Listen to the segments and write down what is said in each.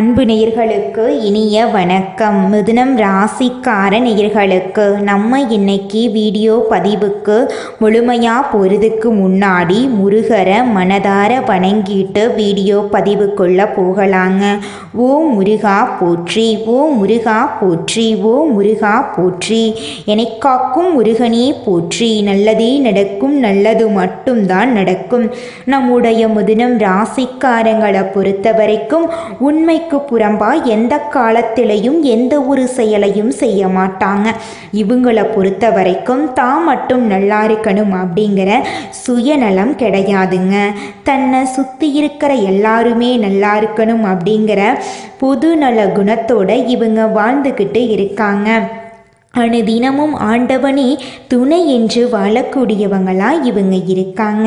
அன்பு நேயர்களுக்கு இனிய வணக்கம். மிதுனம் ராசிக்கார நேயர்களுக்கு நம்ம இன்னைக்கு வீடியோ பதிவுக்கு முழுமையாக போகிறதுக்கு முன்னாடி முருகரை மனதார வணங்கிட்டு வீடியோ பதிவுக்குள்ளே போகலாங்க. ஓ முருகா போற்றி ஓ முருகா போற்றி ஓ முருகா போற்றி. எனக்காக்கும் முருகனே போற்றி. நல்லதே நடக்கும் நல்லது மட்டும்தான் நடக்கும். நம்முடைய முதுனம் ராசிக்காரங்களை பொறுத்த வரைக்கும் உண்மை உண்மைக்கு புறம்பா எந்த காலத்திலையும் எந்த ஒரு செயலையும் செய்ய மாட்டாங்க. இவங்களை பொறுத்த வரைக்கும் தான் மட்டும் நல்லா இருக்கணும் அப்படிங்கிற சுயநலம் கிடையாதுங்க. தன்னை சுற்றி இருக்கிற எல்லாருமே நல்லா இருக்கணும் அப்படிங்கிற பொதுநல குணத்தோட இவங்க வாழ்ந்துக்கிட்டு இருக்காங்க. அனுதினமும் ஆண்டவனே துணை என்று வாழக்கூடியவங்களா இவங்க இருக்காங்க.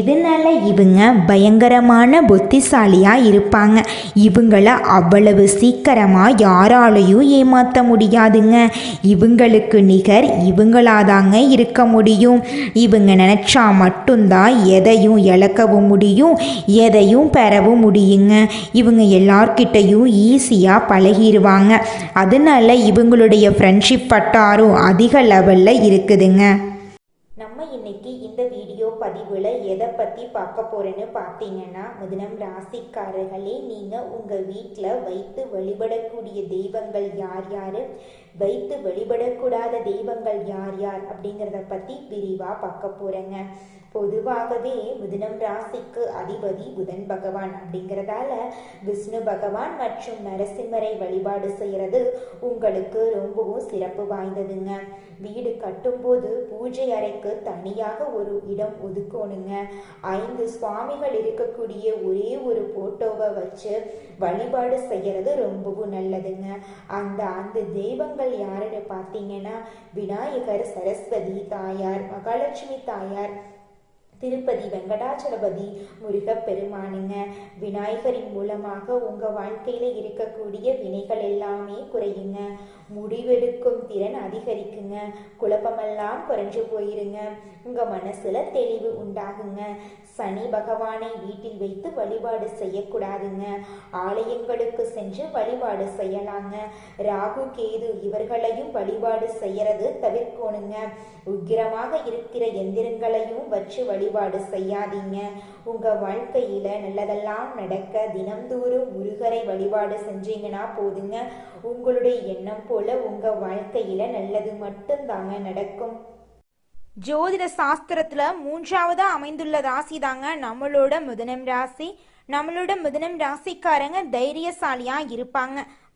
இதனால இவங்க பயங்கரமான புத்திசாலியாக இருப்பாங்க. இவங்கள அவ்வளவு சீக்கிரமாக யாராலையும் ஏமாற்ற முடியாதுங்க. இவங்களுக்கு நிகர் இவங்களாதாங்க இருக்க முடியும். இவங்க நினச்சா மட்டும்தான் எதையும் இழக்கவும் முடியும் எதையும் பெறவும் முடியுங்க. இவங்க எல்லார்கிட்டையும் ஈஸியாக பழகிடுவாங்க அதனால இவங்களுடைய ஃப்ரெண்ட்ஷிப் பட்டாரும் அதிக லெவலில் இருக்குதுங்க. நம்ம இன்னைக்கு இந்த வீடியோ பதிவில் எதை பற்றி பார்க்க போகிறேன்னு பார்த்தீங்கன்னா முதலம் ராசிக்காரர்களே நீங்கள் உங்கள் வீட்டில் வைத்து வழிபடக்கூடிய தெய்வங்கள் யார் யார்? வைத்து வழிபடக்கூடாத தெய்வங்கள் யார் யார் அப்படிங்கிறத பற்றி விரிவாக பார்க்க போகிறேங்க பொதுவாகவே மிதுனம் ராசிக்கு அதிபதி புதன் பகவான் அப்படிங்கிறதால விஷ்ணு பகவான் மற்றும் நரசிம்மரை வழிபாடு செய்கிறது உங்களுக்கு ரொம்பவும் சிறப்பு வாய்ந்ததுங்க. வீடு கட்டும்போது பூஜை அறைக்கு தனியாக ஒரு இடம் ஒதுக்கணுங்க. ஐந்து சுவாமிகள் இருக்கக்கூடிய ஒரே ஒரு போட்டோவை வச்சு வழிபாடு செய்யறது ரொம்பவும் நல்லதுங்க. அந்த அந்த தெய்வங்கள் யாருன்னு பார்த்தீங்கன்னா விநாயகர் சரஸ்வதி தாயார் மகாலட்சுமி தாயார் திருப்பதி வெங்கடாச்சலபதி முருகப்பெருமானுங்க விநாயகரின் மூலமாக உங்கள் வாழ்க்கையில் இருக்கக்கூடிய வினைகள் எல்லாமே குறையுங்க. முடிவெடுக்கும் திறன் அதிகரிக்குங்க. குழப்பமெல்லாம் குறைஞ்சு போயிருங்க. உங்கள் மனசில் தெளிவு உண்டாகுங்க. சனி பகவானை வீட்டில் வைத்து வழிபாடு செய்யக்கூடாதுங்க. ஆலயங்களுக்கு சென்று வழிபாடு செய்யலாங்க. ராகு கேது இவர்களையும் வழிபாடு செய்யறது தவிர்க்கணுங்க. உக்கிரமாக இருக்கிற எந்திரங்களையும் வச்சு வழிபாடு செய்யாதீங்க. உங்க வாழ்க்கையில நல்லதெல்லாம் நடக்க தினம்தோறும் முருகரை வழிபாடு செஞ்சீங்கன்னா போதுங்க. உங்களுடைய எண்ணம் போல உங்க வாழ்க்கையில நல்லது மட்டும்தாங்க நடக்கும். ஜோதிட சாஸ்திரத்துல மூன்றாவதா அமைந்துள்ள ராசி தாங்க நம்மளோட முதனம் ராசி. நம்மளோட முதனம் ராசிக்காரங்க தைரியசாலியா இருப்பாங்க.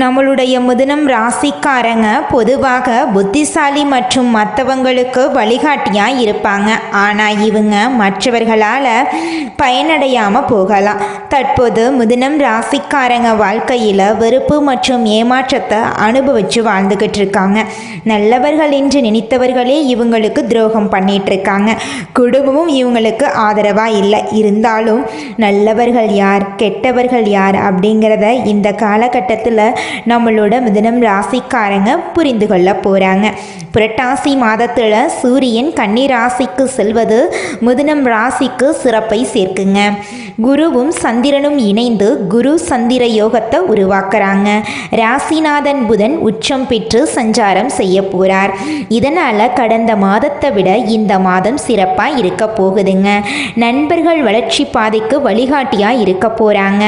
நம்மளுடைய முதனம் ராசிக்காரங்க பொதுவாக புத்திசாலி மற்றும் மற்றவங்களுக்கு வழிகாட்டியாக இருப்பாங்க. ஆனால் இவங்க மற்றவர்களால் பயனடையாமல் போகலாம். தற்போது முதனம் ராசிக்காரங்க வாழ்க்கையில் வெறுப்பு மற்றும் ஏமாற்றத்தை அனுபவித்து வாழ்ந்துக்கிட்டு இருக்காங்க. நல்லவர்கள் என்று நினைத்தவர்களே இவங்களுக்கு துரோகம் பண்ணிகிட்டு இருக்காங்க. குடும்பமும் இவங்களுக்கு ஆதரவாக இல்லை. இருந்தாலும் நல்லவர்கள் யார் கெட்டவர்கள் யார் அப்படிங்கிறத இந்த காலகட்டத்தில் நம்மளோட மிதனம் ராசிக்காரங்க புரிந்து கொள்ள போகிறாங்க புரட்டாசி மாதத்தில் சூரியன் கன்னி ராசிக்கு செல்வது மிதுனம் ராசிக்கு சிறப்பை சேர்க்குங்க. குருவும் சந்திரனும் இணைந்து குரு சந்திர யோகத்தை உருவாக்குறாங்க. ராசிநாதன் புதன் உச்சம் பெற்று சஞ்சாரம் செய்ய போகிறார் இதனால் கடந்த மாதத்தை விட இந்த மாதம் சிறப்பாக இருக்க போகுதுங்க. நண்பர்கள் வளர்ச்சி பாதைக்கு வழிகாட்டியாக இருக்க போகிறாங்க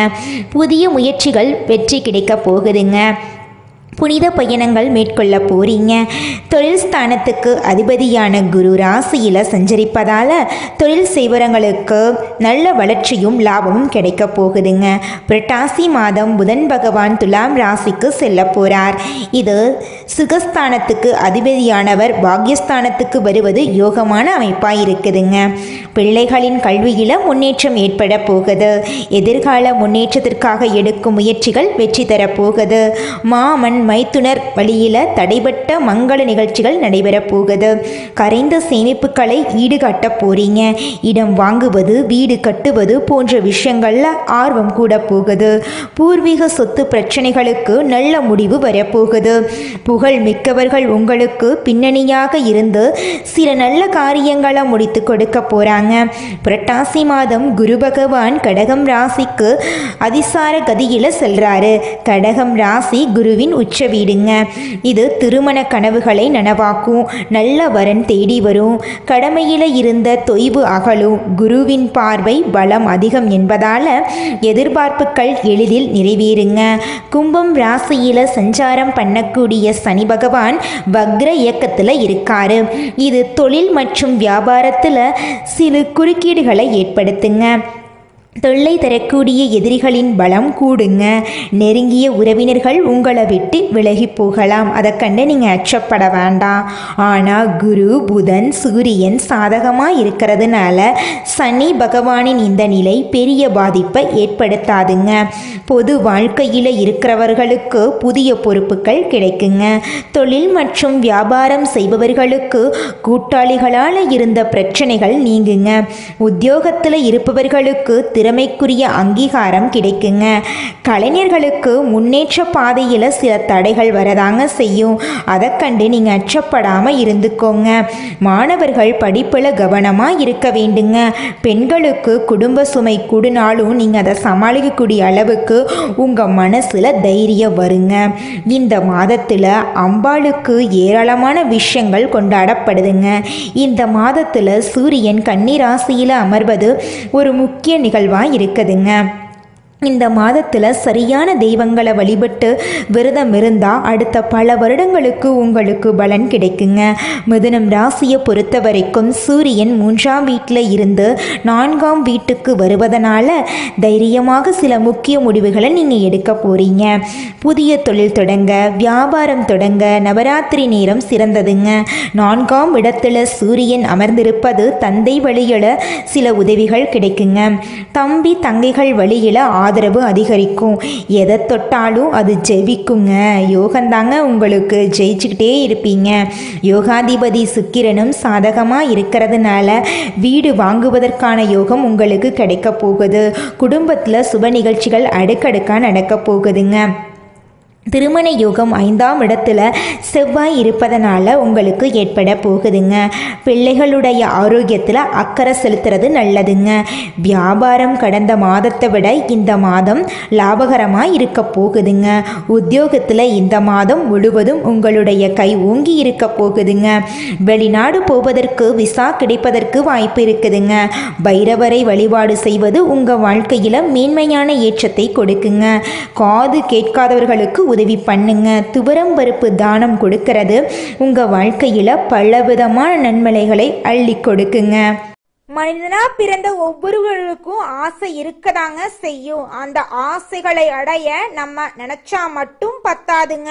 புதிய முயற்சிகள் வெற்றி கிடைக்க போகுதுங்க. Nga. புனித பயணங்கள் மேற்கொள்ள போறீங்க. தொழில் ஸ்தானத்துக்கு அதிபதியான குரு ராசியில் சஞ்சரிப்பதால் தொழில் செய்வரங்களுக்கு நல்ல வளர்ச்சியும் லாபமும் கிடைக்க போகுதுங்க. புரட்டாசி மாதம் புதன் பகவான் துலாம் ராசிக்கு செல்ல போகிறார் இது சுகஸ்தானத்துக்கு அதிபதியானவர் பாக்யஸ்தானத்துக்கு வருவது யோகமான அமைப்பாக இருக்குதுங்க. பிள்ளைகளின் கல்வியில் முன்னேற்றம் ஏற்பட போகுது. எதிர்கால முன்னேற்றத்திற்காக எடுக்கும் முயற்சிகள் வெற்றி தரப்போகுது மாமன் மைத்துனர் வழியில் தடைபட்ட மங்கள நிகழ்ச்சிகள் நடைபெறப் போகுது. கரைந்த சேமிப்புகளை ஈடுகட்ட போறீங்க. இடம் வாங்குவது வீடு கட்டுவது போன்ற விஷயங்கள்ல ஆர்வம் கூட போகுது. பூர்வீக சொத்து பிரச்சனைகளுக்கு நல்ல முடிவு வரப்போகுது புகழ் மிக்கவர்கள் உங்களுக்கு பின்னணியாக இருந்து சில நல்ல காரியங்களை முடித்து கொடுக்க போறாங்க. புரட்டாசி மாதம் குரு பகவான் கடகம் ராசிக்கு அதிசார கதியில செல்றாரு. கடகம் ராசி குருவின் உச்ச வீடுங்க. இது திருமண கனவுகளை நனவாக்கும். நல்ல வரன் தேடி வரும். கடமையில் இருந்த தொய்வு அகலும். குருவின் பார்வை பலம் அதிகம் என்பதால் எதிர்பார்ப்புகள் எளிதில் நிறைவேறுங்க. கும்பம் ராசியில் சஞ்சாரம் பண்ணக்கூடிய சனி பகவான் வக்ர இயக்கத்தில் இருக்காரு. இது தொழில் மற்றும் வியாபாரத்தில் சில குறுக்கீடுகளை ஏற்படுத்துங்க. தொல்லை தரக்கூடிய எதிரிகளின் பலம் கூடுங்க. நெருங்கிய உறவினர்கள் உங்களை விட்டு விலகி போகலாம். அதை கண்டு நீங்கள் அச்சப்பட வேண்டாம். ஆனால் குரு புதன் சூரியன் சாதகமாக இருக்கிறதுனால சனி பகவானின் இந்த நிலை பெரிய பாதிப்பை ஏற்படுத்தாதுங்க. பொது வாழ்க்கையில் இருக்கிறவர்களுக்கு புதிய பொறுப்புகள் கிடைக்குங்க. தொழில் மற்றும் வியாபாரம் செய்பவர்களுக்கு கூட்டாளிகளால் இருந்த பிரச்சனைகள் நீங்குங்க. உத்தியோகத்தில் இருப்பவர்களுக்கு திறமைக்குரிய அங்கீகாரம் கிடைக்குங்க. கலைஞர்களுக்கு முன்னேற்ற பாதையில் சில தடைகள் வரதாங்க செய்யும். அதை கண்டு நீங்கள் அச்சப்படாமல் இருந்துக்கோங்க. மாணவர்கள் படிப்பில் கவனமாக இருக்க வேண்டுங்க. பெண்களுக்கு குடும்ப சுமை கூடினாலும் நீங்கள் அதை சமாளிக்கக்கூடிய அளவுக்கு உங்கள் மனசில் தைரியம் வருங்க. இந்த மாதத்தில் அம்பாளுக்கு ஏராளமான விஷயங்கள் கொண்டாடப்படுதுங்க. இந்த மாதத்தில் சூரியன் கன்னிராசியில் அமர்வது ஒரு முக்கிய நிகழ்வு நிகழ்வாக இருக்குதுங்க இந்த மாதத்தில் சரியான தெய்வங்களை வழிபட்டு விரதம் இருந்தால் அடுத்த பல வருடங்களுக்கு உங்களுக்கு பலன் கிடைக்குங்க. மிதுனம் ராசியை பொறுத்த வரைக்கும் சூரியன் மூன்றாம் வீட்டில் இருந்து நான்காம் வீட்டுக்கு வருவதனால தைரியமாக சில முக்கிய முடிவுகளை நீங்கள் எடுக்க போகிறீங்க புதிய தொழில் தொடங்க வியாபாரம் தொடங்க நவராத்திரி நேரம் சிறந்ததுங்க. நான்காம் இடத்துல சூரியன் அமர்ந்திருப்பது தந்தை வழியில் சில உதவிகள் கிடைக்குங்க. தம்பி தங்கைகள் வழியில் ஆதரவு ஆதரவு அதிகரிக்கும். எதை தொட்டாலும் அது ஜெபிக்குங்க யோகந்தாங்க உங்களுக்கு ஜெயிச்சுக்கிட்டே இருப்பீங்க. யோகாதிபதி சுக்கிரனும் சாதகமாக இருக்கிறதுனால வீடு வாங்குவதற்கான யோகம் உங்களுக்கு கிடைக்க போகுது. குடும்பத்தில் சுப நிகழ்ச்சிகள் அடுக்கடுக்காக நடக்க போகுதுங்க. திருமண யோகம் ஐந்தாம் இடத்துல செவ்வாய் இருப்பதனால உங்களுக்கு ஏற்பட போகுதுங்க. பிள்ளைகளுடைய ஆரோக்கியத்தில் அக்கறை செலுத்துறது நல்லதுங்க. வியாபாரம் கடந்த மாதத்தை விட இந்த மாதம் லாபகரமாக இருக்க போகுதுங்க. உத்தியோகத்தில் இந்த மாதம் முழுவதும் உங்களுடைய கை ஓங்கி இருக்க போகுதுங்க. வெளிநாடு போவதற்கு விசா கிடைப்பதற்கு வாய்ப்பு இருக்குதுங்க. பைரவரை வழிபாடு செய்வது உங்கள் வாழ்க்கையில் மேன்மையான ஏற்றத்தை கொடுக்குங்க. காது கேட்காதவர்களுக்கு உதவி பண்ணுங்க. துவரம் பருப்பு தானம் கொடுக்கறது. உங்கள் வாழ்க்கையில் பலவிதமான நன்மலைகளை அள்ளி கொடுக்குங்க. மனிதனா பிறந்த ஒவ்வொருவருக்கும் ஆசை இருக்கதாங்க செய்யும். அந்த ஆசைகளை அடைய நம்ம நினைச்சா மட்டும் பத்தாதுங்க.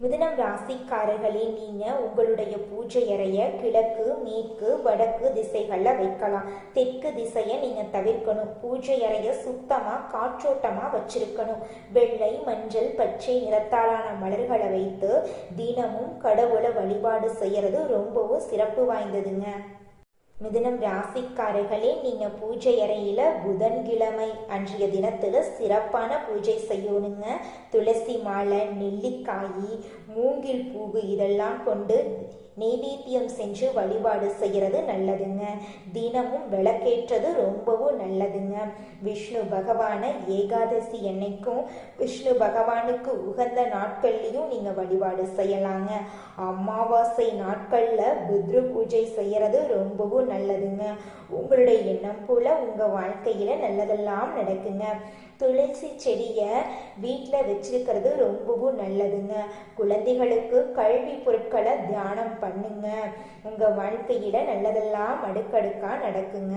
மிதுனம் ராசிக்காரர்களே நீங்கள் உங்களுடைய பூஜை அறைய கிழக்கு மேற்கு வடக்கு திசைகளில் வைக்கலாம். தெற்கு திசையை நீங்கள் தவிர்க்கணும். பூஜை அறைய சுத்தமாக காற்றோட்டமாக வச்சிருக்கணும். வெள்ளை மஞ்சள் பச்சை நிறத்தாலான மலர்களை வைத்து தினமும் கடவுளை வழிபாடு செய்யறது ரொம்பவும் சிறப்பு வாய்ந்ததுங்க. மிதுனம் ராசிக்காரர்களே நீங்கள் பூஜை அறையில் புதன்கிழமை அன்றைய தினத்தில் சிறப்பான பூஜை செய்யணுங்க. துளசி மாலை நெல்லிக்காய் மூங்கில் பூவு இதெல்லாம் கொண்டு நெய்வேத்தியம் செஞ்சு வழிபாடு செய்கிறது நல்லதுங்க. தினமும் விளக்கேற்றது ரொம்பவும் நல்லதுங்க. விஷ்ணு பகவானை ஏகாதசி என்னைக்கும் விஷ்ணு பகவானுக்கு உகந்த நாட்கள்லையும் நீங்கள் வழிபாடு செய்யலாங்க. அமாவாசை நாட்களில் புத்ரு பூஜை செய்கிறது ரொம்பவும் நல்லதுங்க. உங்களுடைய எண்ணம் போல உங்கள் வாழ்க்கையில் நல்லதெல்லாம் நடக்குங்க. துளசி செடியை வீட்டில் வச்சிருக்கிறது ரொம்பவும் நல்லதுங்க. குழந்தைகளுக்கு கல்வி பொருட்களை தியானம் பண்ணுங்க. உங்கள் வாழ்க்கையில் நல்லதெல்லாம் அடுக்கடுக்காக நடக்குங்க.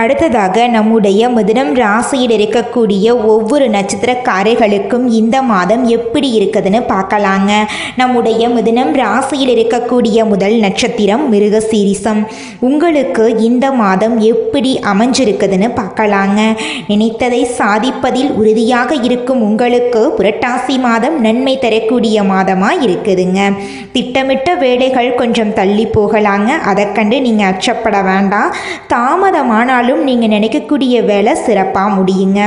அடுத்ததாக நம்முடைய மிதுனம் ராசியில் இருக்கக்கூடிய ஒவ்வொரு நட்சத்திரக்காரர்களுக்கும் இந்த மாதம் எப்படி இருக்குதுன்னு பார்க்கலாங்க. நம்முடைய மிதுனம் ராசியில் இருக்கக்கூடிய முதல் நட்சத்திரம் மிருக சீரிசம் உங்களுக்கு இந்த மாதம் எப்படி அமைஞ்சிருக்குதுன்னு பார்க்கலாங்க. நினைத்ததை சாதிப்பதில் உறுதியாக இருக்கும் உங்களுக்கு புரட்டாசி மாதம் நன்மை தரக்கூடிய மாதமாக இருக்குதுங்க. திட்டமிட்ட வேலைகள் கொஞ்சம் தள்ளி போகலாங்க. அதை கண்டு நீங்கள் அச்சப்பட வேண்டாம். தாமதமானாலும் நீங்கள் நினைக்கக்கூடிய வேலை சிறப்பாக முடியுங்க.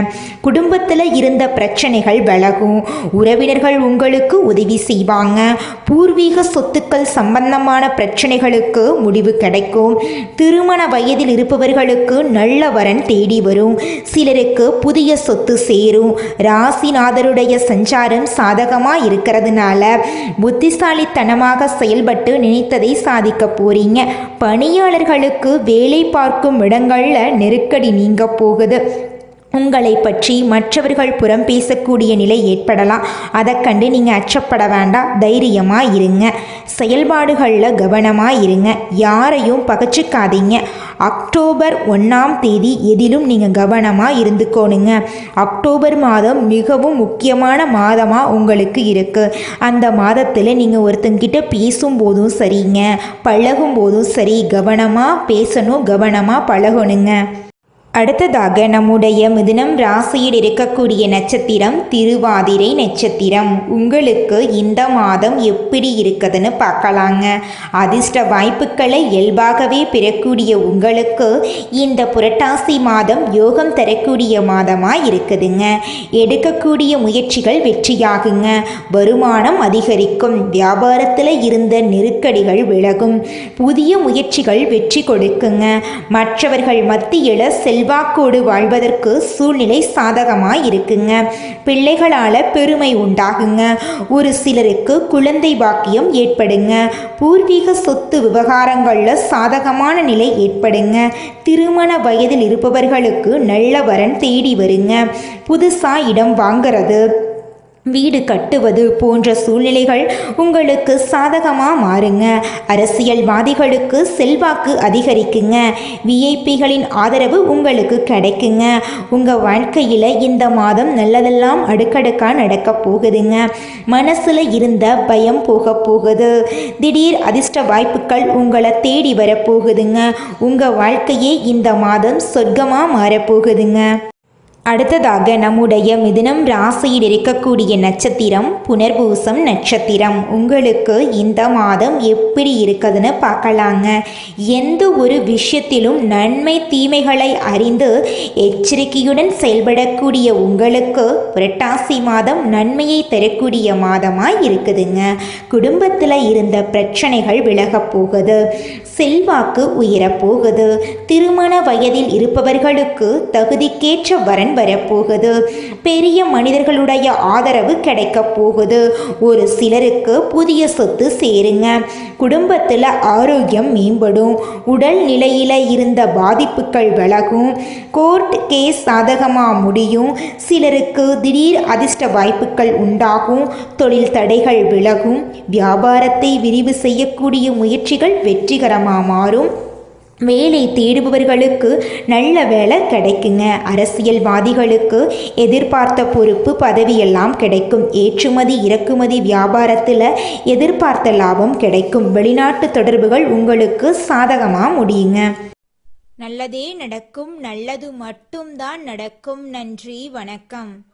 குடும்பத்தில் இருந்த பிரச்சனைகள் விலகும். உறவினர்கள் உங்களுக்கு உதவி செய்வாங்க. பூர்வீக சொத்துக்கள் சம்பந்தமான பிரச்சனைகளுக்கு முடிவு கிடைக்கும். திருமண வயதில் இருப்பவர்களுக்கு நல்ல வரன் தேடி வரும். சிலருக்கு புதிய சொத்து சேரும். ராசிநாதருடைய சஞ்சாரம் சாதகமாக இருக்கிறதுனால புத்திசாலித்தனமாக செயல்பட்டு நினைத்ததை சாதிக்க போறீங்க. பணியாளர்களுக்கு வேலை பார்க்கும் இடங்களில் நெருக்கடி நீங்க போகுது. உங்களை பற்றி மற்றவர்கள் புறம் பேசக்கூடிய நிலை ஏற்படலாம். அதை கண்டு நீங்கள் அச்சப்பட வேண்டாம். தைரியமாக இருங்க. செயல்பாடுகளில் கவனமாக இருங்க. யாரையும் பகச்சிக்காதீங்க. அக்டோபர் ஒன்றாம் தேதி எதிலும் நீங்கள் கவனமாக இருந்துக்கோணுங்க. அக்டோபர் மாதம் மிகவும் முக்கியமான மாதமாக உங்களுக்கு இருக்குது அந்த மாதத்தில் நீங்கள் ஒருத்தங்கிட்ட பேசும்போதும் சரிங்க. பழகும் போதும் சரி. கவனமாக பேசணும். கவனமாக பழகணுங்க. அடுத்ததாக நம்முடைய மிதுனம் ராசியில் இருக்கக்கூடிய நட்சத்திரம் திருவாதிரை நட்சத்திரம். உங்களுக்கு இந்த மாதம் எப்படி இருக்குதுன்னு பார்க்கலாங்க. அதிர்ஷ்ட வாய்ப்புகளை இயல்பாகவே பெறக்கூடிய உங்களுக்கு இந்த புரட்டாசி மாதம் யோகம் தரக்கூடிய மாதமாக இருக்குதுங்க. எடுக்கக்கூடிய முயற்சிகள் வெற்றியாகுங்க. வருமானம் அதிகரிக்கும். வியாபாரத்தில் இருந்த நெருக்கடிகள் விலகும். புதிய முயற்சிகள் வெற்றி கொடுக்குங்க. மற்றவர்கள் மத்தியில் செல் செல்வாக்கோடு வாழ்வதற்கு சூழ்நிலை சாதகமாக இருக்குங்க பிள்ளைகளால் பெருமை உண்டாகுங்க. ஒரு சிலருக்கு குழந்தை பாக்கியம் ஏற்படுங்க. பூர்வீக சொத்து விவகாரங்களில் சாதகமான நிலை ஏற்படுங்க. திருமண வயதில் இருப்பவர்களுக்கு நல்ல வரன் தேடி வருங்க. புதுசாக இடம் வாங்கிறது. வீடு கட்டுவது போன்ற சூழ்நிலைகள் உங்களுக்கு சாதகமாக மாறுங்க. அரசியல்வாதிகளுக்கு செல்வாக்கு அதிகரிக்குங்க. விஐபிகளின் ஆதரவு உங்களுக்கு கிடைக்குங்க. உங்கள் வாழ்க்கையில் இந்த மாதம் நல்லதெல்லாம் அடுக்கடுக்காக நடக்க போகுதுங்க. மனசில் இருந்த பயம் போக போகுது. திடீர் அதிர்ஷ்ட வாய்ப்புகள் உங்களை தேடி வரப்போகுதுங்க உங்கள் வாழ்க்கையே இந்த மாதம் சொர்க்கமாக மாறப்போகுதுங்க அடுத்ததாக நம்முடைய மிதுனம் ராசியில் இருக்கக்கூடிய நட்சத்திரம் புனர்பூசம் நட்சத்திரம். உங்களுக்கு இந்த மாதம் எப்படி இருக்குதுன்னு பார்க்கலாங்க. எந்த ஒரு விஷயத்திலும் நன்மை தீமைகளை அறிந்து எச்சரிக்கையுடன் செயல்படக்கூடிய உங்களுக்கு புரட்டாசி மாதம் நன்மையை தரக்கூடிய மாதமாக இருக்குதுங்க. குடும்பத்தில் இருந்த பிரச்சனைகள் விலகப் போகுது. செல்வாக்கு உயரப்போகுது திருமண வயதில் இருப்பவர்களுக்கு தகுதிக்கேற்ற வரன் வரப்போகுது. பெரிய மனிதர்களுடைய ஆதரவு கிடைக்கப் போகுது. ஒரு சிலருக்கு புதிய சொத்து சேருங்க. குடும்பத்தில் ஆரோக்கியம் மேம்படும். உடல் நிலையில் இருந்த பாதிப்புகள் விலகும். கோர்ட் கேஸ் சாதகமாக முடியும். சிலருக்கு திடீர் அதிர்ஷ்ட வாய்ப்புகள் உண்டாகும். தொழில் தடைகள் விலகும். வியாபாரத்தை விரிவு செய்யக்கூடிய முயற்சிகள் வெற்றிகரமாக மாறும். வேலை தேடுபவர்களுக்கு நல்ல வேலை கிடைக்குங்க. அரசியல்வாதிகளுக்கு எதிர்பார்த்த பொறுப்பு பதவியெல்லாம் கிடைக்கும். ஏற்றுமதி இறக்குமதி வியாபாரத்தில் எதிர்பார்த்த லாபம் கிடைக்கும். வெளிநாட்டு தொடர்புகள் உங்களுக்கு சாதகமாக முடியுங்க. நல்லதே நடக்கும். நல்லது மட்டும்தான் நடக்கும். நன்றி வணக்கம்.